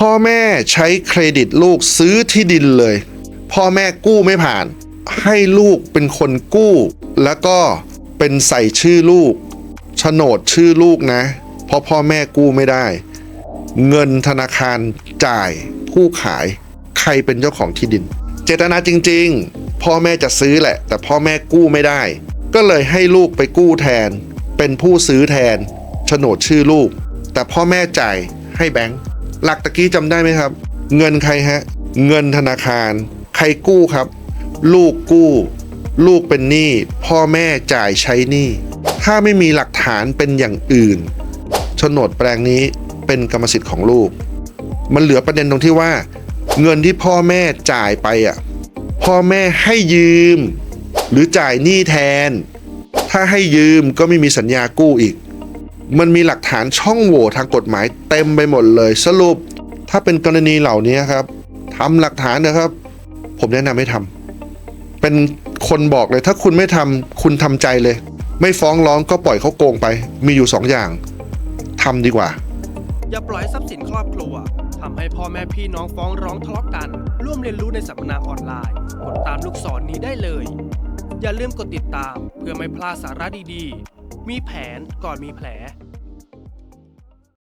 พ่อแม่ใช้เครดิตลูกซื้อที่ดินเลย พ่อแม่กู้ไม่ผ่าน ให้ลูกเป็นคนกู้ แล้วก็เป็นใส่ชื่อลูกโฉนดชื่อลูกนะ เพราะพ่อแม่กู้ไม่ได้ เงินธนาคารจ่ายผู้ขาย ใครเป็นเจ้าของที่ดิน เจตนาจริง ๆ พ่อแม่จะซื้อแหละ แต่พ่อแม่กู้ไม่ได้ ก็เลยให้ลูกไปกู้แทน เป็นผู้ซื้อแทนโฉนดชื่อลูก แต่พ่อแม่จ่ายให้แบงค์ หลักตะกี้จำได้ไหมครับ เงินใครฮะ เงินธนาคาร ใครกู้ครับ ลูกกู้ ลูกเป็นหนี้ พ่อแม่จ่ายใช้หนี้ ถ้าไม่มีหลักฐานเป็นอย่างอื่นโฉนดแปลงนี้เป็นกรรมสิทธิ์ของลูก มันเหลือประเด็นตรงที่ว่า เงินที่พ่อแม่จ่ายไปอะ พ่อแม่ให้ยืม หรือจ่ายหนี้แทน ถ้าให้ยืมก็ไม่มีสัญญากู้อีก มันมีหลักฐานช่องโหว่ทางกฎหมายเต็มไปหมดเลย สรุปถ้าเป็นกรณีเหล่านี้ครับทำหลักฐานนะครับ ผมแนะนำให้ทำเป็นคนบอกเลยถ้าคุณไม่ทำคุณทำใจเลย ไม่ฟ้องร้องก็ปล่อยเขาโกงไป มีอยู่สองอย่างทำดีกว่า อย่าปล่อยทรัพย์สินครอบครัวทำให้พ่อแม่พี่น้องฟ้องร้องทะเลาะกัน ร่วมเรียนรู้ในสัมมนาออนไลน์ กดตามลูกศรนนี้ได้เลย อย่าลืมกดติดตามเพื่อไม่พลาดสาระดีๆ มีแผนก่อนมีแผล